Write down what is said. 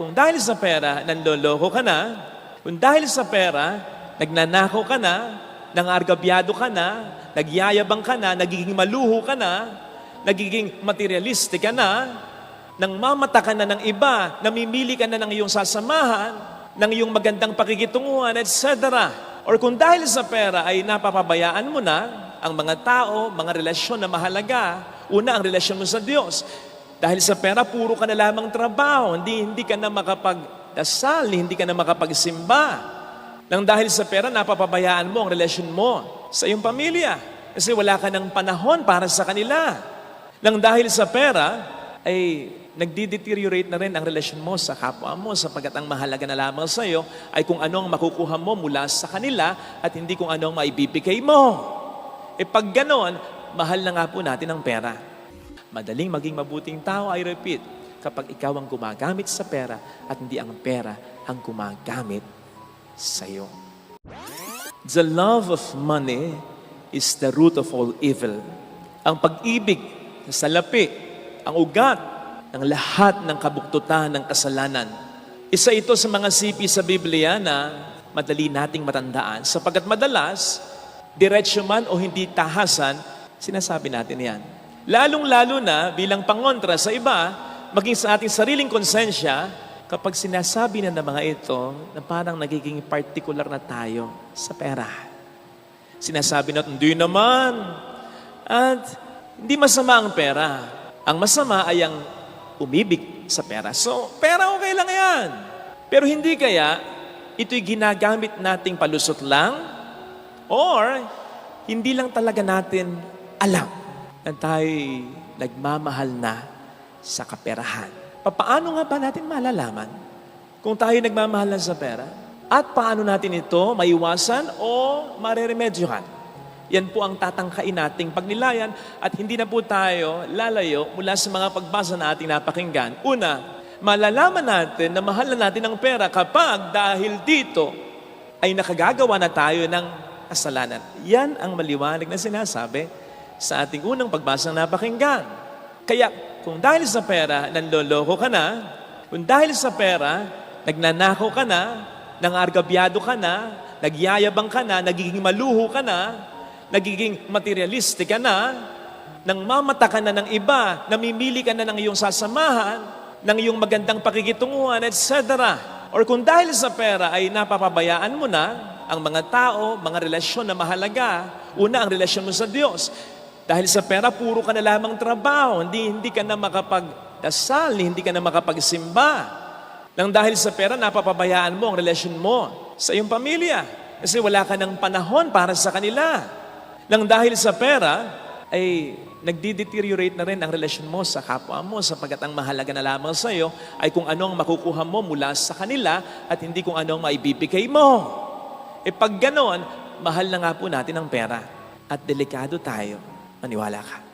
kung dahil sa pera, nanloloko ka na, kung dahil sa pera, nagnanakaw ka na, nangargabyado ka na, nagyayabang ka na, nagiging maluho ka na, nagiging materialistic ka na, nang mamata ka na ng iba, namimili ka na ng iyong sasamahan, ng iyong magandang pakikitunguhan, etc. Or kung dahil sa pera ay napapabayaan mo na ang mga tao, mga relasyon na mahalaga, una ang relasyon mo sa Diyos. Dahil sa pera, puro ka na lamang trabaho, hindi, hindi ka na makapagdasal, hindi ka na makapagsimba. Nang dahil sa pera, napapabayaan mo ang relasyon mo sa iyong pamilya. Kasi wala ka ng panahon para sa kanila. Nang dahil sa pera, ay nagdi-deteriorate na rin ang relasyon mo sa kapwa mo sapagkat ang mahalaga na lamang sa iyo ay kung ano ang makukuha mo mula sa kanila at hindi kung ano ang maibibigay mo. E pag ganon, mahal na nga po natin ang pera. Madaling maging mabuting tao, I repeat, kapag ikaw ang gumagamit sa pera at hindi ang pera ang gumagamit sa iyo. The love of money is the root of all evil. Ang pag-ibig sa salapi, ang ugat ng lahat ng kabuktutan ng kasalanan. Isa ito sa mga sipi sa Biblia na madali nating matandaan sapagkat madalas, diretsyo man o hindi tahasan, sinasabi natin yan. Lalong-lalo na bilang pangontra sa iba, maging sa ating sariling konsensya, kapag sinasabi na ng mga ito na parang nagiging particular na tayo sa pera. Sinasabi natin, hindi naman. At hindi masama ang pera. Ang masama ay ang umibig sa pera. So, pera okay lang yan. Pero hindi kaya ito'y ginagamit nating palusot lang or hindi lang talaga natin alam na tayo'y nagmamahal na sa kaperahan. Paano nga ba natin malalaman kung tayo nagmamahal na sa pera? At paano natin ito maiwasan o mareremedyohan? Yan po ang tatangkain nating pagnilayan at hindi na po tayo lalayo mula sa mga pagbasa na ating napakinggan. Una, malalaman natin na mahal na natin ang pera kapag dahil dito ay nakagagawa na tayo ng kasalanan. Yan ang maliwanag na sinasabi sa ating unang pagbasa na napakinggan. Kaya kung dahil sa pera, nanloloko ka na, kung dahil sa pera, nagnanakaw ka na, nangargabyado ka na, nagyayabang ka na, nagiging maluho ka na, nagiging materialistic ka na, nang mamata ka na ng iba, namimili ka na ng iyong sasamahan, ng iyong magandang pakikitunguhan, etc. Or kung dahil sa pera ay napapabayaan mo na ang mga tao, mga relasyon na mahalaga, una ang relasyon mo sa Diyos. Dahil sa pera, puro ka na lamang trabaho, hindi, hindi ka na makapagdasal, hindi ka na makapagsimba. Nang dahil sa pera, napapabayaan mo ang relasyon mo sa iyong pamilya. Kasi wala ka ng panahon para sa kanila. Nang dahil sa pera, ay nagdi-deteriorate na rin ang relasyon mo sa kapwa mo sapagkat ang mahalaga na lamang sa iyo ay kung ano ang makukuha mo mula sa kanila at hindi kung ano ang maibibigay mo. E pag ganon, mahal na nga po natin ang pera at delikado tayo. Maniwala ka.